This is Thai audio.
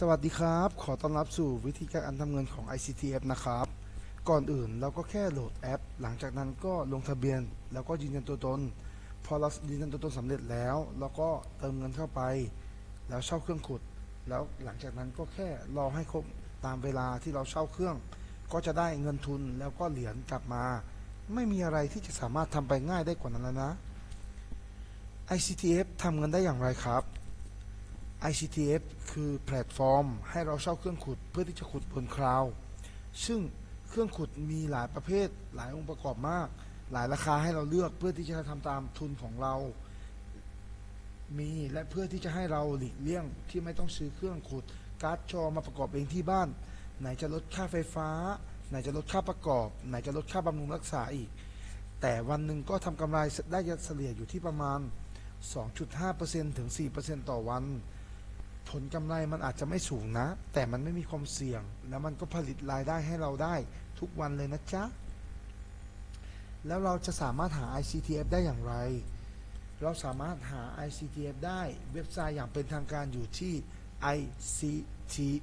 สวัสดีครับ ขอต้อนรับสู่วิธีการอันทำเงินของ ICTF นะครับ ก่อนอื่นเราก็แค่โหลดแอป หลังจากนั้นก็ลงทะเบียน แล้วก็ยืนยันตัวตน พอเรายืนยันตัวตนสำเร็จแล้ว เราก็เติมเงินเข้าไป แล้วเช่าเครื่องขุด แล้วหลังจากนั้นก็แค่รอให้ครบตามเวลาที่เราเช่าเครื่อง ก็จะได้เงินทุนแล้วก็เหรียญกลับมา ไม่มีอะไรที่จะสามารถทำไปง่ายได้กว่านั้นแล้วนะ ICTF ทำเงินได้อย่างไรครับ ICTF คือแพลตฟอร์ม ให้เราเช่าเครื่องขุดเพื่อที่จะขุดบนคลาวซึ่งเครื่องขุดมีหลายประเภท หลายองค์ประกอบมาก หลายราคาให้เราเลือกเพื่อที่จะทำตามทุนของเรา มีและเพื่อที่จะให้เราหลีกเลี่ยงที่ไม่ต้องซื้อเครื่องขุดการ์ดจอมาประกอบเองที่บ้าน ไหนจะลดค่าไฟฟ้า ไหนจะลดค่าประกอบ ไหนจะลดค่าบำรุงรักษาอีก แต่วันหนึ่งก็ทำกำไรได้เฉลี่ยอยู่ที่ประมาณ 2.5%ถึง 4%ต่อวัน ผลกำไรมันอาจจะไม่สูงนะ แต่มันไม่มีความเสี่ยง แล้วมันก็ผลิตรายได้ให้เราได้ทุกวันเลยนะจ๊ะ แล้วเราจะสามารถหา ICTF ได้อย่างไร เราสามารถหา ICTF ได้เว็บไซต์อย่างเป็นทางการอยู่ที่ ictf.online